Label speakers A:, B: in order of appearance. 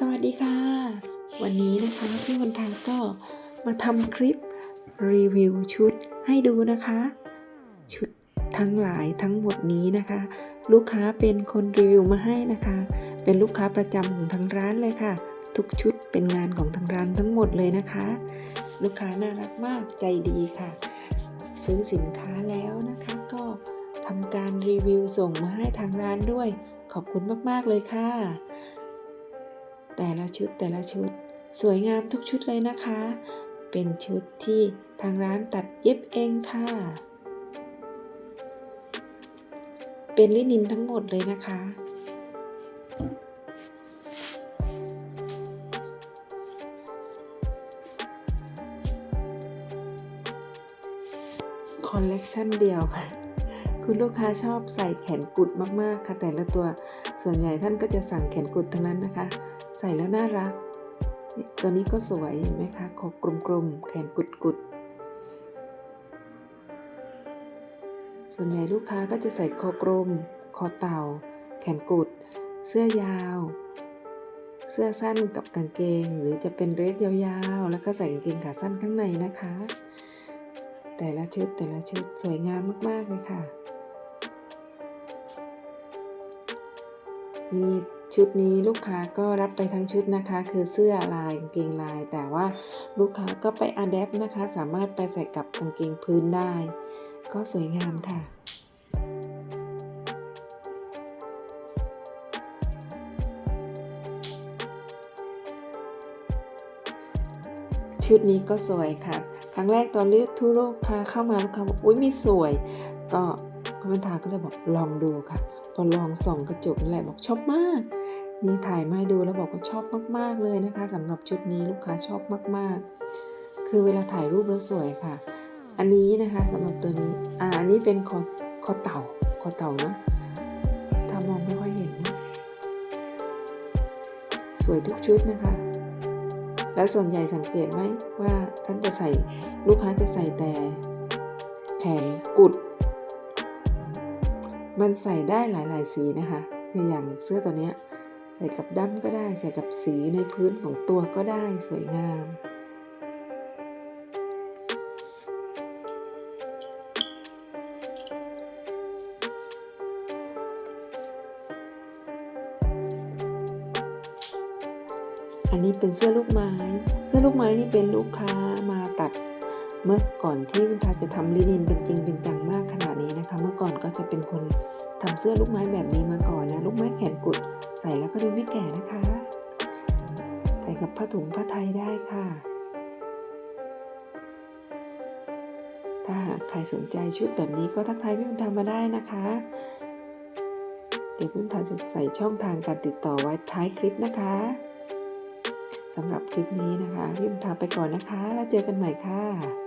A: สวัสดีค่ะ วันนี้นะคะพี่วันทางก็มาทำคลิปรีวิวชุดให้ดูนะคะ ชุดทั้งหลายทั้งหมดนี้นะคะ ลูกค้าเป็นคนรีวิวมาให้นะคะ เป็นลูกค้าประจำของทางร้านเลยค่ะ ทุกชุดเป็นงานของทางร้านทั้งหมดเลยนะคะ ลูกค้าน่ารักมากใจดีค่ะ ซื้อสินค้าแล้วนะคะ ก็ทำการรีวิวส่งมาให้ทางร้านด้วย ขอบคุณมากๆเลยค่ะ แต่ละชุดแต่ละชุด สวยงามทุกชุดเลยนะคะ เป็นชุดที่ทางร้านตัดเย็บเองค่ะ เป็นลินินทั้งหมดเลยนะคะคอลเลกชันเดียวค่ะ คุณลูกค้าชอบใส่แขนกุดมากๆค่ะ แต่ละตัวส่วนใหญ่ท่านก็จะสั่งแขนกุดทั้งนั้นนะคะ ใส่แล้วน่ารักนี่ตัวนี้ก็สวยเห็นไหมคะคอกลมๆแขนกุดๆส่วนใหญ่ลูกค้าก็จะใส่คอกลม คอเต่า แขนกุด เสื้อยาว เสื้อสั้นกับกางเกง หรือจะเป็นเรสยาวๆ แล้วก็ใส่กางเกงขาสั้นข้างในนะคะแต่ละชุดแต่ละชุดสวยงามมาก ๆ เลยค่ะ นี่ชุดนี้ลูกค้าก็รับไปทั้งชุดนะคะ คือเสื้อลายกางเกงลาย แต่ว่าลูกค้าก็ไปอัดแอปนะคะ สามารถไปใส่กับกางเกงพื้นได้ ก็สวยงามค่ะชุดนี้ก็สวยค่ะ ครั้งแรกตอนเลือกทุลูกค้าเข้ามาลูกค้าบอกอุ้ยม่สวย ก็ คุณพันธาก็เลยบอกลองดูค่ะพอลองส่องกระจกนั่นแหละบอกชอบมาก นี่ถ่ายมาดูแล้วบอกว่าชอบมาก ๆ เลยนะคะสำหรับชุดนี้ลูกค้าชอบมาก ๆ คือเวลาถ่ายรูปแล้วสวยค่ะ อันนี้นะคะสำหรับตัวนี้ อ่าอันนี้เป็นคอคอเต่าคอเต่าเนาะถ้ามองไม่ค่อยเห็นนะสวยทุกชุดนะคะ แล้วส่วนใหญ่สังเกตไหมว่าท่านจะใส่ลูกค้าจะใส่แต่แขนกุด มันใส่ได้หลายๆสีนะคะในอย่างเสื้อตัวเนี้ยใส่กับดำก็ได้ใส่กับสีในพื้นของตัวก็ได้สวยงาม อันนี้เป็นเสื้อลูกไม้ เสื้อลูกไม้นี่เป็นลูกค้ามาตัด เมื่อก่อนที่วินทาจะทำลินินเป็นจริงเป็นจังมากขนาดนี้นะคะ เมื่อก่อนก็จะเป็นคนทำเสื้อลูกไม้แบบนี้มาก่อนนะลูกไม้แขนกุด ใส่แล้วก็ดูไม่แก่นะคะ ใส่กับผ้าถุงผ้าไทยได้ค่ะ ถ้าใครสนใจชุดแบบนี้ก็ทักทายพี่บุญธรรมมาได้นะคะ เดี๋ยวพี่บุญธรรมจะใส่ช่องทางการติดต่อไว้ท้ายคลิปนะคะสำหรับคลิปนี้นะคะ พี่บุญธรรมไปก่อนนะคะ แล้วเจอกันใหม่ค่ะ